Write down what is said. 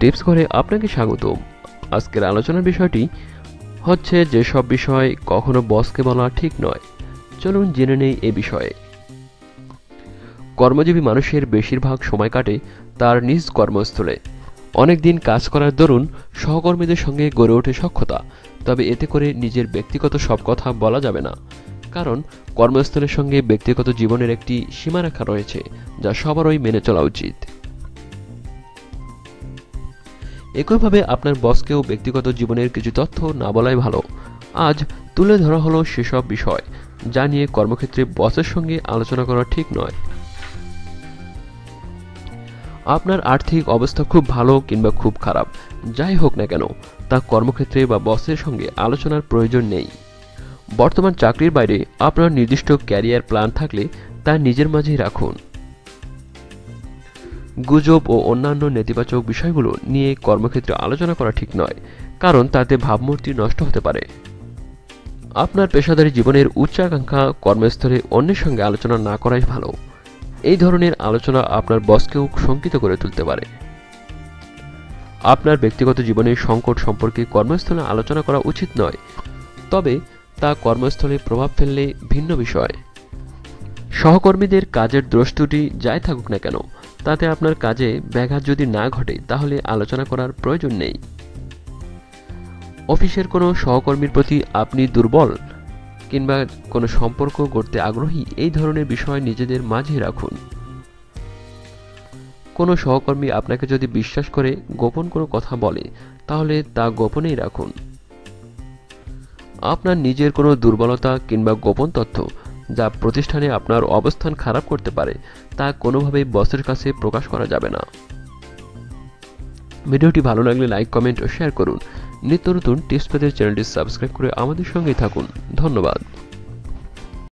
Tips করে আপনাকে স্বাগতম। আজকের আলোচনার বিষয়টি হচ্ছে যেসব বিষয় কখনো বসকে বলা ঠিক নয়। চলুন জেনে নেই এ বিষয়ে। কর্মজীবী মানুষের বেশিরভাগ সময় কাটে তার নিজ কর্মস্থলে। অনেক দিন কাজ করার দরুন সহকর্মীদের সঙ্গে গড়ে ওঠে সক্ষতা, তবে এতে করে নিজের ব্যক্তিগত সব কথা বলা যাবে না। কারণ কর্মস্থলের সঙ্গে ব্যক্তিগত জীবনের একটি সীমারেখা রয়েছে, যা সবারই মেনে চলা উচিত। একইভাবে আপনার বসকেও ব্যক্তিগত জীবনের কিছু তথ্য না বলাই ভালো। আজ তুলে ধরা হলো সেসব বিষয়, যা নিয়ে কর্মক্ষেত্রে বসের সঙ্গে আলোচনা করা ঠিক নয়। আপনার আর্থিক অবস্থা খুব ভালো কিংবা খুব খারাপ, যাই হোক না কেন, তা কর্মক্ষেত্রে বা বসের সঙ্গে আলোচনার প্রয়োজন নেই। বর্তমান চাকরির বাইরে আপনার নির্দিষ্ট ক্যারিয়ার প্ল্যান থাকলে তা নিজের মাঝেই রাখুন। গুজব ও অন্যান্য নেতিবাচক বিষয়গুলো নিয়ে কর্মক্ষেত্রে আলোচনা করা ঠিক নয়, কারণ তাতে ভাবমূর্তি নষ্ট হতে পারে। আপনার পেশাদারী জীবনের উচ্চাকাঙ্ক্ষা কর্মস্থলে অন্যের সঙ্গে আলোচনা না করাই ভালো। এই ধরনের আলোচনা আপনার বসকেও শঙ্কিত করে তুলতে পারে। আপনার ব্যক্তিগত জীবনের সংকট সম্পর্কে কর্মস্থলে আলোচনা করা উচিত নয়, তবে তা কর্মস্থলে প্রভাব ফেললে ভিন্ন বিষয়। সহকর্মীদের কাজের দ্রষ্টুটি যাই থাকুক না কেন তাতে আপনার কাজে ব্যাঘাত যদি না ঘটে, তাহলে আলোচনা করার প্রয়োজন নেই। অফিসের কোনো সহকর্মীর প্রতি আপনি দুর্বল কিংবা কোনো সম্পর্ক গড়তে আগ্রহী, এই ধরনের বিষয় নিজেদের মাঝে রাখুন। কোনো সহকর্মী আপনাকে যদি বিশ্বাস করে, গোপন কোনো কথা বলে, তাহলে তা গোপনেই রাখুন। আপনার নিজের কোনো দুর্বলতা কিংবা গোপন তথ্য যা প্রতিষ্ঠানে আপনার অবস্থান খারাপ করতে পারে, তা কোনোভাবেই বসের কাছে প্রকাশ করা যাবে না। ভিডিওটি ভালো লাগলে লাইক, কমেন্ট ও শেয়ার করুন। নিত্য নতুন টিপস পেতে চ্যানেলটি সাবস্ক্রাইব করে আমাদের সঙ্গেই থাকুন। ধন্যবাদ।